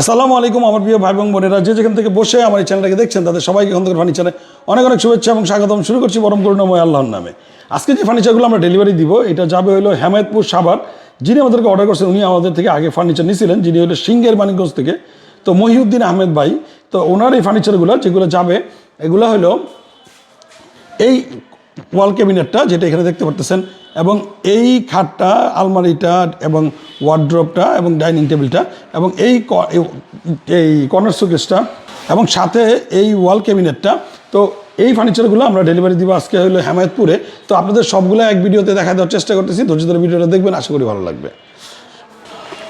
আসসালামু আলাইকুম, আমার প্রিয় ভাই এবং বোনেরা। যে যেখান থেকে বসে আমার এই চ্যানেলটাকে দেখছেন, তাদের সবাইকে থেকে ফার্নিচারে অনেক অনেক শুভেচ্ছা এবং স্বাগতম শুরু করছি পরম করুণাময় আল্লাহর নামে। আজকে যে ফার্নিচারগুলো আমরা ডেলিভারি দিব, এটা যাবে হলো হেমায়তপুর সাভার। যিনি আমাদেরকে অর্ডার করছেন, উনি আমাদের থেকে আগে ফার্নিচার নিয়েছিলেন যিনি হলো সিঙ্গের মানিকগঞ্জ থেকে। তো মহিউদ্দিন আহমেদ ভাই, তো ওনার এই ফার্নিচারগুলো যেগুলো যাবে, এগুলো হলো এই ওয়াল ক্যাবিনেটটা যেটা এখানে দেখতে পারতেছেন, এবং এই খাটটা, আলমারিটা এবং ওয়ার্ড্রপটা এবং ডাইনিং টেবিলটা এবং এই এই- কর্নার শোকেসটা এবং সাথে এই ওয়াল ক্যাবিনেটটা। তো এই ফার্নিচারগুলো আমরা ডেলিভারি দিব আজকে হলো হেমায়তপুরে। তো আপনাদের সবগুলো এক ভিডিওতে দেখা দেওয়ার চেষ্টা করতেছি, ধৈর্য ধরে ভিডিওটা দেখবেন, আশা করি ভালো লাগবে।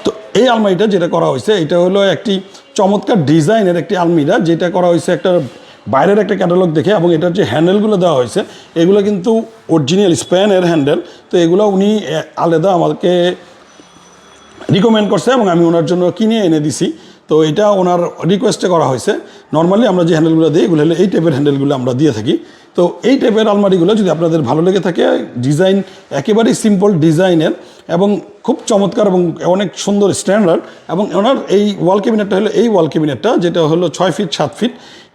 তো এই আলমারিটা যেটা করা হয়েছে, এটা হলো একটি চমৎকার ডিজাইনের একটি আলমিরা, যেটা করা হয়েছে একটা বাইরের একটা ক্যাটালগ দেখে এবং এটার যে হ্যান্ডেলগুলো দেওয়া হয়েছে, এগুলো কিন্তু অরিজিনাল স্প্যানের হ্যান্ডেল তো এগুলো উনি আলাদা আমাকে রিকমেন্ড করছে এবং আমি ওনার জন্য কিনে এনে দিছি। তো এটা ওনার রিকোয়েস্টে করা হয়েছে। নর্মালি আমরা যে হ্যান্ডেলগুলো দিই, এগুলো হলে এই টাইপের হ্যান্ডেলগুলো আমরা দিয়ে থাকি। তো এই টাইপের আলমারিগুলো যদি আপনাদের ভালো লেগে থাকে ডিজাইন একেবারেই সিম্পল ডিজাইনের এবং খুব চমৎকার এবং অনেক সুন্দর স্ট্যান্ডার্ড এবং ওনার এই ওয়াল ক্যাবিনেটটা হলো এই ওয়াল ক্যাবিনেটটা যেটা হলো ছয় ফিট সাত ফিট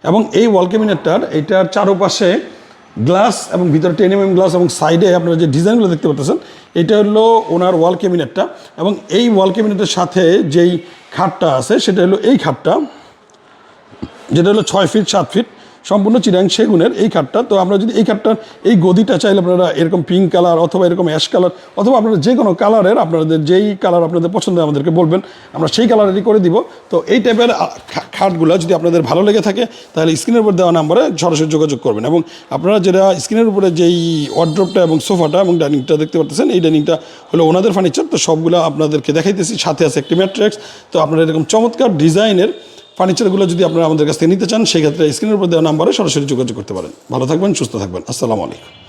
এবং এই ওয়াল ক্যাবিনেটটার এইটার চারোপাশে গ্লাস এবং ভিতরে টেন এম গ্লাস এবং সাইডে আপনারা যে ডিজাইনগুলো দেখতে পাচ্ছেন, এটা হলো ওনার ওয়াল ক্যাবিনেটটা এবং এই ওয়াল ক্যাবিনেটের সাথে যেই খাটটা আছে, সেটা হলো এই খাটটা, যেটা হলো ছয় ফিট সাত ফিট সম্পূর্ণ চিরাং সেগুনের এই খাটটা। তো আমরা যদি এই খাটটার এই গদিটা চাইলে আপনারা এরকম পিঙ্ক কালার অথবা এরকম অ্যাশ কালার অথবা আপনারা যে কোনো কালারের আপনাদের যেই কালার আপনাদের পছন্দ আমাদেরকে বলবেন, আমরা সেই কালারেরই করে দিব। তো এই টাইপের খাটগুলো যদি আপনাদের ভালো লেগে থাকে, তাহলে স্ক্রিনের উপর দেওয়া নাম্বারে সরাসরি যোগাযোগ করবেন এবং আপনারা যেটা স্ক্রিনের উপরে যেই ওয়ার্ড্রপটা এবং সোফাটা এবং ডাইনিংটা দেখতে পাচ্ছেন, এই ডাইনিংটা হলো ওনাদের ফার্নিচার তো সবগুলো আপনাদেরকে দেখাইতেছি। সাথে আছে একটি ম্যাট্রিক্স তো আপনারা এরকম চমৎকার ডিজাইনের ফার্নিচারগুলো যদি আপনারা আমাদের কাছ থেকে নিতে চান সেক্ষেত্রে স্ক্রিনের উপর দেওয়া নাম্বারে সরাসরি যোগাযোগ করতে পারেন। ভালো থাকবেন, সুস্থ থাকবেন। আসসালামু আলাইকুম।